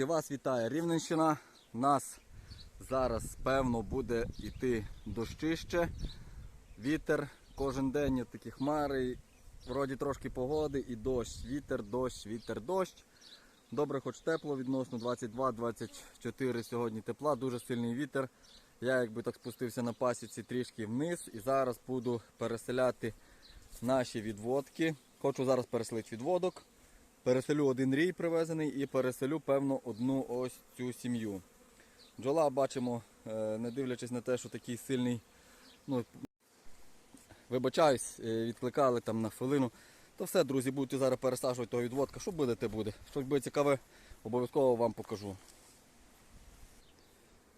Друзі, вас вітає Рівненщина. Нас зараз, певно, буде йти дощище, вітер. Кожен день є такі хмари. Вроді трошки погоди і дощ. Вітер, дощ, вітер, дощ. Добре, хоч тепло відносно 22-24 сьогодні тепла, дуже сильний вітер. Я якби так спустився на пасіці трішки вниз і зараз буду переселяти наші відводки. Хочу зараз переселити відводок. Переселю один рій привезений і переселю, певно, одну ось цю сім'ю. Бджола бачимо, е, не дивлячись на те, що такий сильний, ну, вибачаюсь, е, відкликали там на хвилину. То все, друзі, будете зараз пересаджувати того відводка. Що буде, те буде. Щось буде цікаве, обов'язково вам покажу.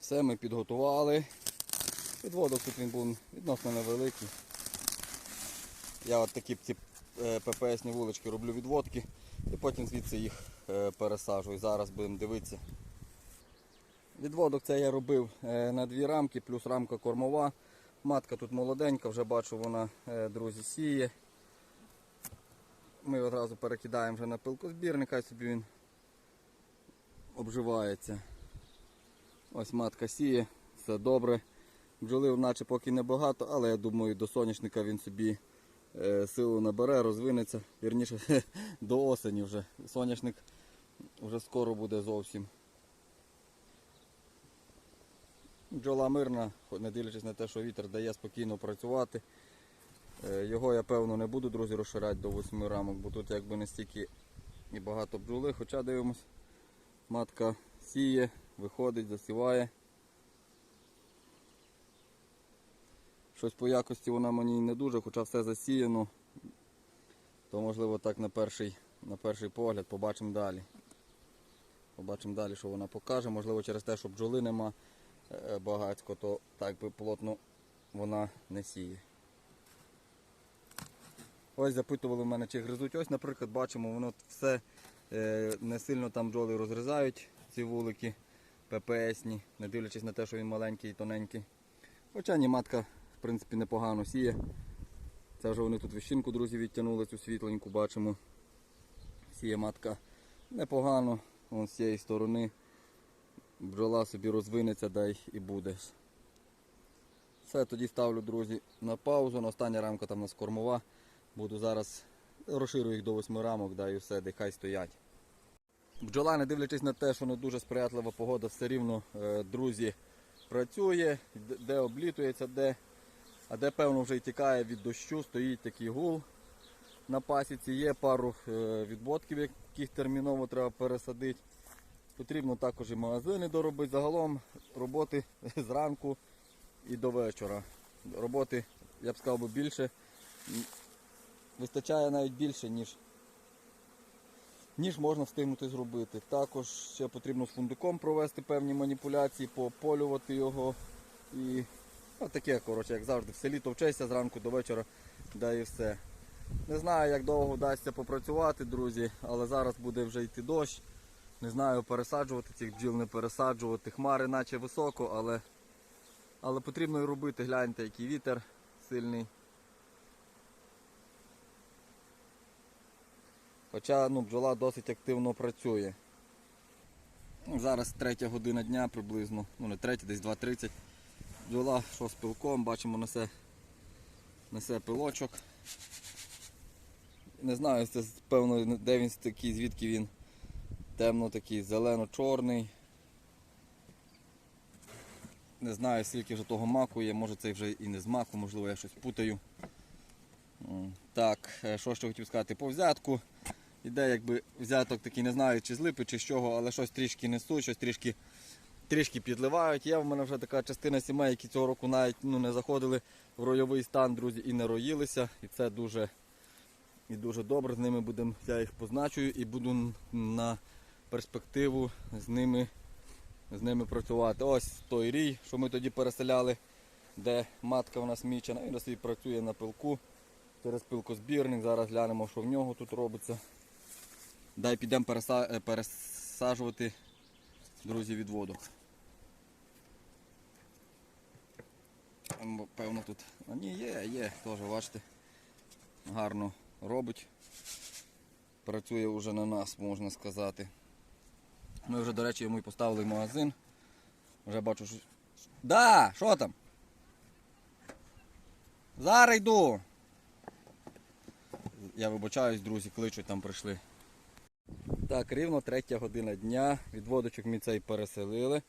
Все ми підготували. Відводок тут він був відносно невеликий. Я от такі ці ППСні вулички роблю відводки і потім звідси їх е, пересаджую. Зараз будемо дивитися. Відводок це я робив е, на дві рамки, плюс рамка кормова. Матка тут молоденька, вже бачу, вона, е, друзі, сіє. Ми одразу перекидаємо вже на пилкозбірник, хай собі він обживається. Ось матка сіє, все добре. Бджоли наче поки небагато, але я думаю, до соняшника він собі е, силу набере, розвинеться. Вірніше до осені вже. Соняшник вже скоро буде зовсім. Бджола мирна, не дивлячись на те, що вітер дає спокійно працювати. Е, Його я певно не буду, друзі, розширяти до 8 рамок, бо тут якби не стільки і багато бджоли, хоча дивимось, матка сіє, виходить, засіває. Щось по якості вона мені не дуже, хоча все засіяно, то можливо так на перший, на перший погляд побачимо далі. Побачимо далі, що вона покаже. Можливо, через те, що бджоли нема е, багатько, то так би плотно вона не сіє. Ось запитували в мене, чи гризуть. Ось, наприклад, бачимо, воно все е, не сильно там бджоли розгризають ці вулики ППСні, не дивлячись на те, що він маленький і тоненький. Хоча ні, матка, в принципі, непогано сіє. Це вже вони тут вищинку, друзі, відтягнули цю світленьку, бачимо. Сіє матка непогано, Вон з цієї сторони. Бджола собі розвинеться, дай і буде. Все, тоді ставлю, друзі, на паузу. На остання рамка там у нас кормова. Буду зараз розширю їх до 8 рамок, да, і все, де хай стоять. Бджола, не дивлячись на те, що не дуже сприятлива погода, все рівно, е, друзі, працює, де облітується, де, а де, певно, вже й тікає від дощу, стоїть такий гул на пасіці. Є пару е, відводків, яких терміново треба пересадити. Потрібно також і магазини доробити. Загалом роботи зранку і до вечора. Роботи, я б сказав, більше. Вистачає навіть більше, ніж, ніж можна встигнути зробити. Також ще потрібно з фундуком провести певні маніпуляції, пополювати його. І ну, таке, коротше, як завжди, в селі товчешся зранку до вечора, да і все. Не знаю, як довго вдасться попрацювати, друзі, але зараз буде вже йти дощ. Не знаю, пересаджувати цих бджіл, не пересаджувати. Хмари наче високо, але, але потрібно і робити. Гляньте, який вітер сильний. Хоча ну, бджола досить активно працює. Ну, Зараз третя година дня приблизно, ну не третя, десь 2.30. Бджола що з пилком, бачимо, несе, несе пилочок. Не знаю, це певно, де він такий, звідки він темно такий, зелено-чорний. Не знаю, скільки вже того маку є, може це вже і не з маку, можливо я щось путаю. Так, е, що ще хотів сказати по взятку. Іде якби взяток такий, не знаю, чи з липи, чи з чого, але щось трішки несуть, щось трішки, трішки підливають. Є в мене вже така частина сімей, які цього року навіть ну, не заходили в ройовий стан, друзі, і не роїлися. І це дуже, і дуже добре. З ними будемо, я їх позначую і буду на перспективу з ними, з ними працювати. Ось той рій, що ми тоді переселяли, де матка у нас мічена, він собі працює на пилку через пилкозбірник. Зараз глянемо, що в нього тут робиться. Дай підемо е, пересаджувати, друзі, відводок. Певно тут. А ні, є, є, теж бачите. Гарно робить. Працює вже на нас, можна сказати. Ми вже, до речі, йому і поставили магазин. Вже бачу, що. Да, що там? Зараз йду. Я вибачаюсь, друзі, кличуть там прийшли. Так, рівно третя година дня. Відводочок ми цей переселили.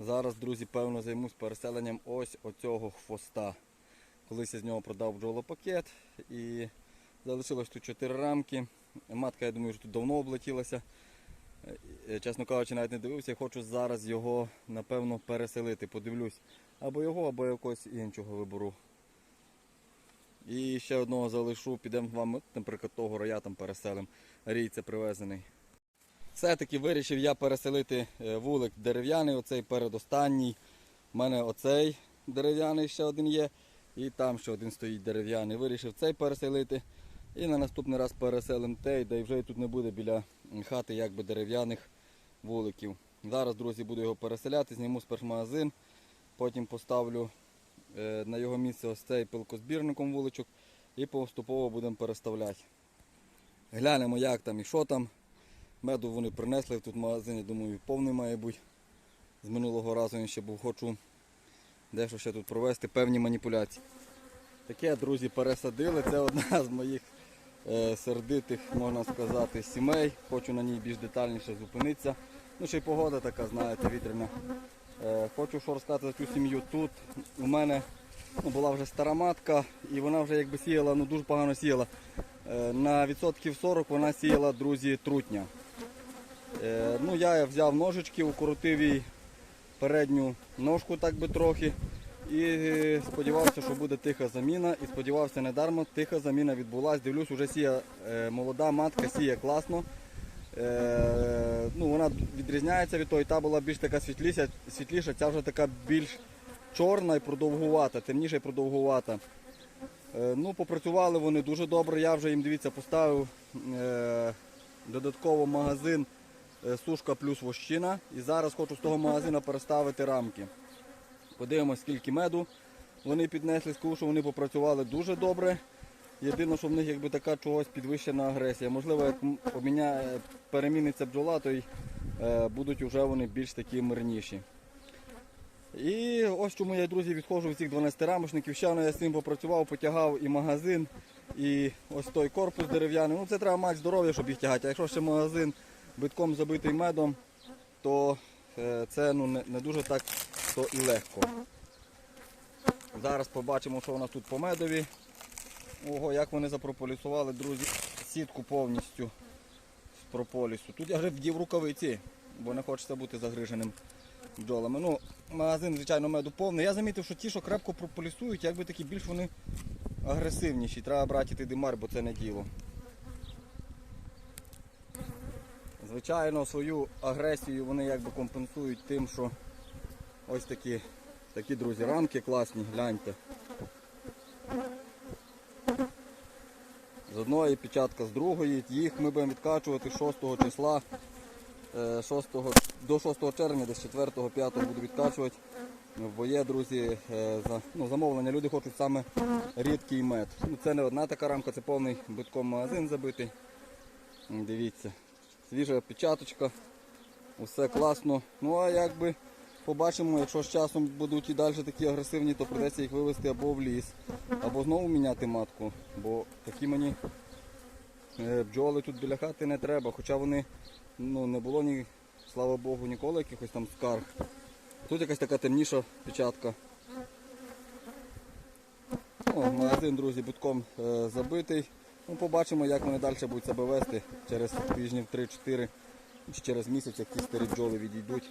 Зараз, друзі, певно, займусь переселенням ось оцього хвоста. Колись я з нього продав бджолопакет і залишилось тут 4 рамки. Матка, я думаю, що тут давно облетілася. Е, Чесно кажучи, навіть не дивився, я хочу зараз його, напевно, переселити. Подивлюсь. Або його, або якогось іншого вибору. І ще одного залишу, підемо з вами, наприклад, того роя там переселимо. Рійця привезений. Все-таки вирішив я переселити е, вулик дерев'яний, оцей передостанній. У мене оцей дерев'яний ще один є. І там ще один стоїть дерев'яний. Вирішив цей переселити. І на наступний раз переселимо той, де вже тут не буде біля хати якби дерев'яних вуликів. Зараз, друзі, буду його переселяти, зніму спецмагазин, потім поставлю е, на його місце ось цей пилкозбірником вуличок і поступово будемо переставляти. Глянемо, як там і що там. Меду вони принесли тут в магазині, думаю, повний має бути. З минулого разу він ще був, хочу дещо ще тут провести, певні маніпуляції. Таке, друзі, пересадили. Це одна з моїх е, сердитих, можна сказати, сімей. Хочу на ній більш детальніше зупинитися. Ну, ще й погода така, знаєте, вітряна. Е, хочу що розказати за цю сім'ю. Тут у мене ну, була вже стара матка і вона вже якби сіяла, ну дуже погано сіяла. Е, на відсотків 40 вона сіяла, друзі, трутня. Е, ну, я взяв ножички, укоротив їй передню ножку так би трохи. І е, сподівався, що буде тиха заміна. І сподівався недармо, тиха заміна відбулася. Дивлюсь, вже сіє е, молода матка, сіє класно. Ну, вона відрізняється від тої, та була більш така світліша, світліша, ця вже така більш чорна і продовгувата, темніша і продовгувата. Ну, попрацювали вони дуже добре. Я вже їм дивіться, поставив додатково магазин сушка плюс вощина. І зараз хочу з того магазину переставити рамки. Подивимось, скільки меду вони піднесли, скажу, що вони попрацювали дуже добре. Єдине, що в них якби така чогось підвищена агресія. Можливо, як поміняє, переміниться бджола, то й е, будуть вже вони більш такі мирніші. І ось чому я, друзі, відходжу від цих 12 рамочників. Ще я з цим попрацював, потягав і магазин, і ось той корпус дерев'яний. Ну це треба мати здоров'я, щоб їх тягати. А якщо ще магазин битком забитий медом, то е, це ну, не, дуже так то і легко. Зараз побачимо, що у нас тут по медові. Ого, як вони запрополісували, друзі, сітку повністю з прополісу. Тут я вже вдів рукавиці, бо не хочеться бути загриженим бджолами. Ну, магазин, звичайно, меду повний. Я замітив, що ті, що крепко прополісують, якби такі більш вони агресивніші. Треба брати ти димар, бо це не діло. Звичайно, свою агресію вони якби компенсують тим, що ось такі, такі друзі, рамки класні, гляньте. З одної печатка з другої. Їх ми будемо відкачувати 6 числа. е, 6, до 6 червня, десь 4-5 буду відкачувати. Бо є, друзі, е, ну, замовлення. Люди хочуть саме рідкий мед. Ну, це не одна така рамка, це повний битком магазин забитий. Дивіться. Свіжа печаточка. Усе класно. Ну а якби побачимо, якщо з часом будуть і далі такі агресивні, то придеться їх вивезти або в ліс, або знову міняти матку. Бо такі мені е, бджоли тут біля хати не треба. Хоча вони ну, не було ні, слава Богу, ніколи якихось там скарг. Тут якась така темніша печатка. О, магазин, друзі, битком е, забитий. Ну, побачимо, як вони далі будуть себе вести через тижнів 3-4 чи через місяць, як ті старі бджоли відійдуть.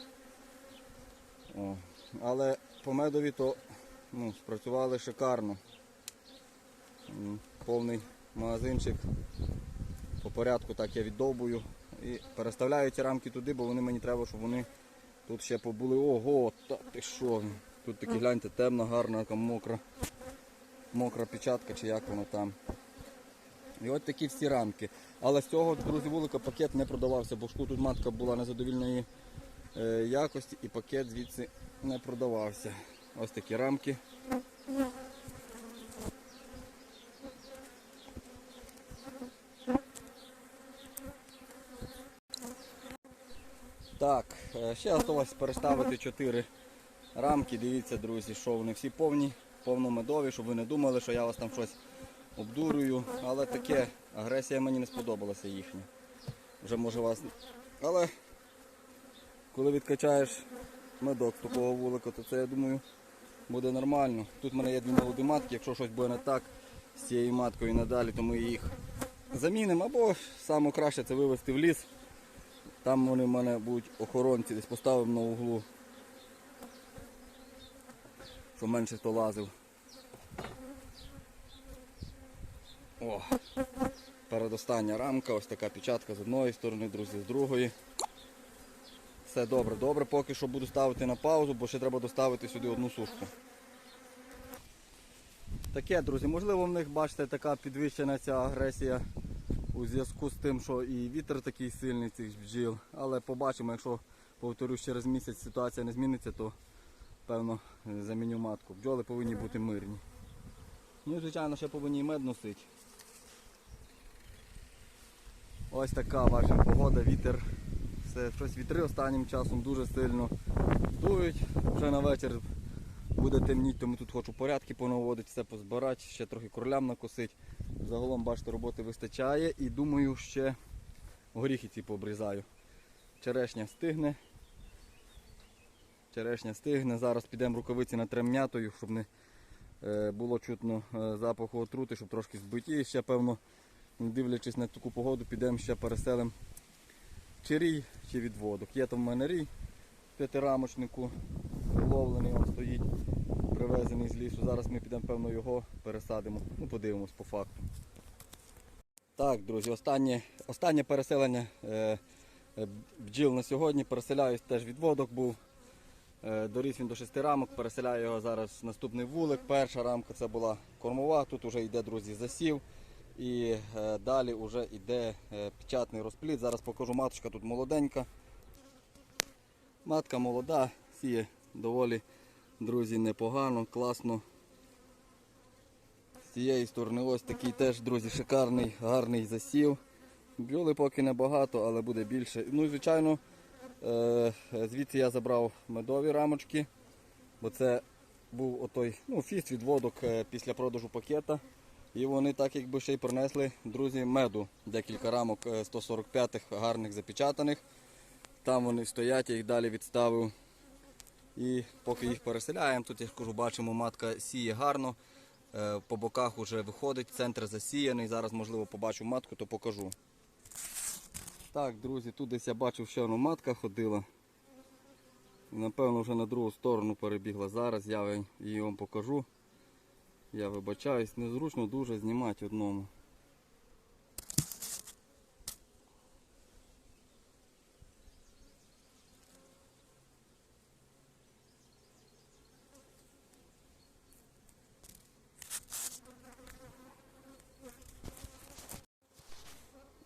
О. Але по медові то ну, спрацювали шикарно. Повний магазинчик. По порядку так я віддовбую і переставляю ці рамки туди, бо вони мені треба, щоб вони тут ще побули. Ого, та ти що? Тут такі гляньте, темна, гарна, така мокра, мокра печатка чи як воно там. І от такі всі рамки. Але з цього, друзі, вулика пакет не продавався, бо тут матка була незадовільної е, якості і пакет звідси не продавався. Ось такі рамки. Так, е, ще залишилось переставити 4 рамки. Дивіться, друзі, що вони всі повні, повномедові, щоб ви не думали, що я вас там щось обдурюю. Але таке агресія мені не сподобалася їхня. Вже може вас. Але коли відкачаєш медок такого вулика, то це я думаю буде нормально. Тут в мене є дві молоді матки, якщо щось буде не так з цією маткою надалі, то ми їх замінимо. Або саме краще це вивезти в ліс. Там вони в мене будуть охоронці, десь поставимо на углу. Щоб менше хто лазив. О, передостання рамка, ось така печатка з одної сторони, друзі, з другої. Все добре, добре, поки що буду ставити на паузу, бо ще треба доставити сюди одну сушку. Таке, друзі, можливо в них, бачите, така підвищена ця агресія у зв'язку з тим, що і вітер такий сильний цих бджіл. Але побачимо, якщо повторюсь, через місяць ситуація не зміниться, то певно заміню матку. Бджоли повинні бути мирні. Ну звичайно ще повинні і мед носити. Ось така ваша погода, вітер. Все, щось вітри останнім часом дуже сильно дують. Вже на вечір буде темніть, тому тут хочу порядки понаводити, все позбирати, ще трохи кролям накосити. Загалом, бачите, роботи вистачає і думаю, ще горіхи ці пообрізаю. Черешня стигне. Черешня стигне. Зараз підемо рукавиці натрем м'ятою, щоб не е, було чутно е, запаху отрути, щоб трошки збиті. Ще, певно, не дивлячись на таку погоду, підемо ще переселимо чи рій, чи відводок. Є там в мене рій п'ятирамочнику, ловлений, він стоїть, привезений з лісу. Зараз ми підемо, певно, його пересадимо. Ну, подивимось по факту. Так, друзі, останнє, останнє переселення е, е, бджіл на сьогодні. Переселяюсь теж відводок був. Е, Доріс він до шести рамок, переселяю його зараз в наступний вулик. Перша рамка це була кормова, тут вже йде, друзі, засів. І е, далі вже йде е, печатний розплід. Зараз покажу маточка тут молоденька. Матка молода, сіє доволі, друзі, непогано, класно. З цієї сторони ось такий теж, друзі, шикарний, гарний засів. Бджоли поки небагато, але буде більше. Ну і звичайно, е, звідси я забрав медові рамочки, бо це був отой ну, фіст відводок е, після продажу пакета. І вони так якби ще й принесли, друзі, меду. Декілька рамок е, 145-х гарних запечатаних. Там вони стоять, я їх далі відставив. І поки їх переселяємо, тут я кажу, бачимо, матка сіє гарно. Е, По боках вже виходить, центр засіяний. Зараз, можливо, побачу матку, то покажу. Так, друзі, тут десь я бачив, ще одна матка ходила. Напевно, вже на другу сторону перебігла. Зараз я її вам покажу. Я вибачаюсь, незручно дуже знімати одному.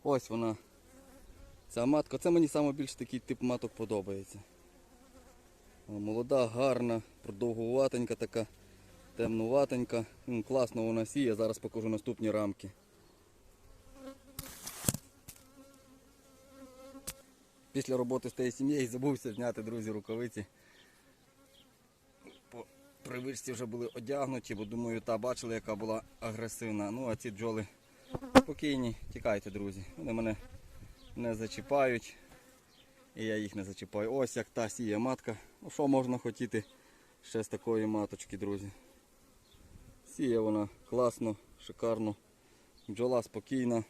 Ось вона. Ця матка. Це мені найбільше такий тип маток подобається. Молода, гарна, продовгуватенька така, темнуватенька. Ну, класно вона сіє, зараз покажу наступні рамки. Після роботи з тією сім'єю забувся зняти, друзі, рукавиці. По привичці вже були одягнуті, бо думаю, та бачили, яка була агресивна. Ну, а ці бджоли спокійні, тікайте, друзі. Вони мене не зачіпають. І я їх не зачіпаю. Ось як та сіє матка. Ну що можна хотіти ще з такої маточки, друзі. Сіє вона класно, шикарно. Бджола спокійна.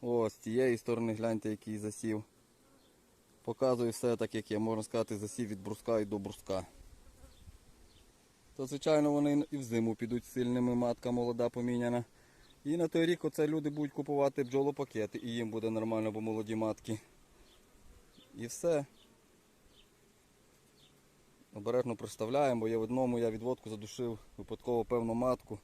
Ось з цієї сторони гляньте, який засів. Показую все так, як є, можна сказати, засів від бруска і до бруска. То, звичайно, вони і в зиму підуть сильними, матка молода поміняна. І на той рік оце люди будуть купувати бджолопакети і їм буде нормально, бо молоді матки. І все. Обережно представляємо, бо я в одному я відводку задушив випадково певну матку.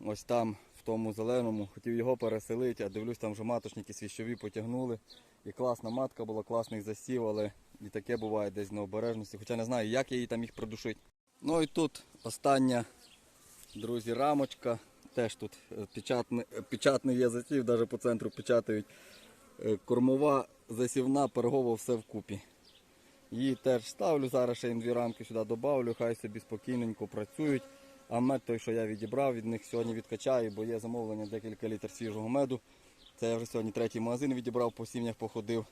Ось там, в тому зеленому, хотів його переселити, а дивлюсь, там вже маточники свіщові потягнули. І класна матка була, класний засів, але і таке буває десь на обережності. Хоча не знаю, як я її там їх придушити. Ну і тут остання, друзі, рамочка. Теж тут е, печатний, е, печатний є засів, навіть по центру печатають. е, кормова, засівна, пергова, все вкупі. Її теж ставлю, зараз ще їм дві рамки сюди додавлю, хай собі спокійненько працюють. А мед той, що я відібрав, від них сьогодні відкачаю, бо є замовлення декілька літр свіжого меду. Це я вже сьогодні третій магазин відібрав, по сім'ях походив.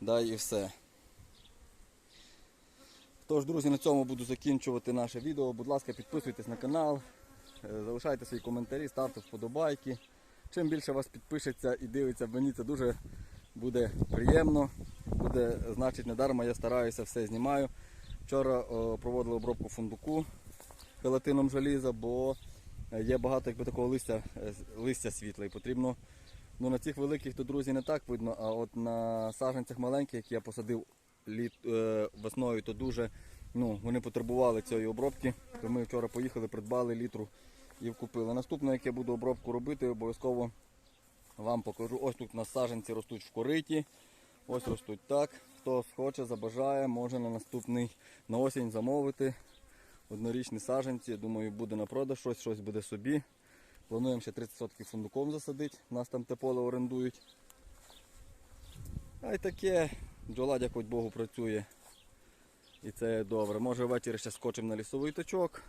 Да, і все. Тож, друзі, на цьому буду закінчувати наше відео. Будь ласка, підписуйтесь на канал, е, залишайте свої коментарі, ставте вподобайки. Чим більше вас підпишеться і дивиться, мені це дуже буде приємно. Буде, значить, недарма я стараюся, все знімаю. Вчора проводили обробку фундуку хелатином желіза, бо е, є багато якби, такого листя, е, листя світла і потрібно. Ну, на цих великих то, друзі, не так видно, а от на саджанцях маленьких, які я посадив літ, е, весною, то дуже ну, вони потребували цієї обробки. То ми вчора поїхали, придбали літру і вкупили. Наступне, як я буду обробку робити, обов'язково вам покажу. Ось тут на саджанці ростуть в кориті. Ось ростуть так. Хто схоче, забажає, може на наступний на осінь замовити. Однорічні саджанці. Я думаю, буде на продаж щось, щось буде собі. Плануємо ще 30% фундуком засадити. Нас там те поле орендують. А й таке, бджола, дякувати Богу, працює. І це добре. Може ввечері ще скочимо на лісовий точок.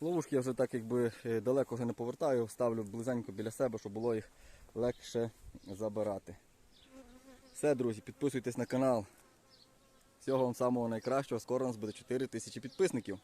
Ловушки я вже так якби е, далеко вже не повертаю, ставлю близенько біля себе, щоб було їх легше забирати. Все, друзі, підписуйтесь на канал. Всього вам самого найкращого. Скоро у нас буде 4 тисячі підписників.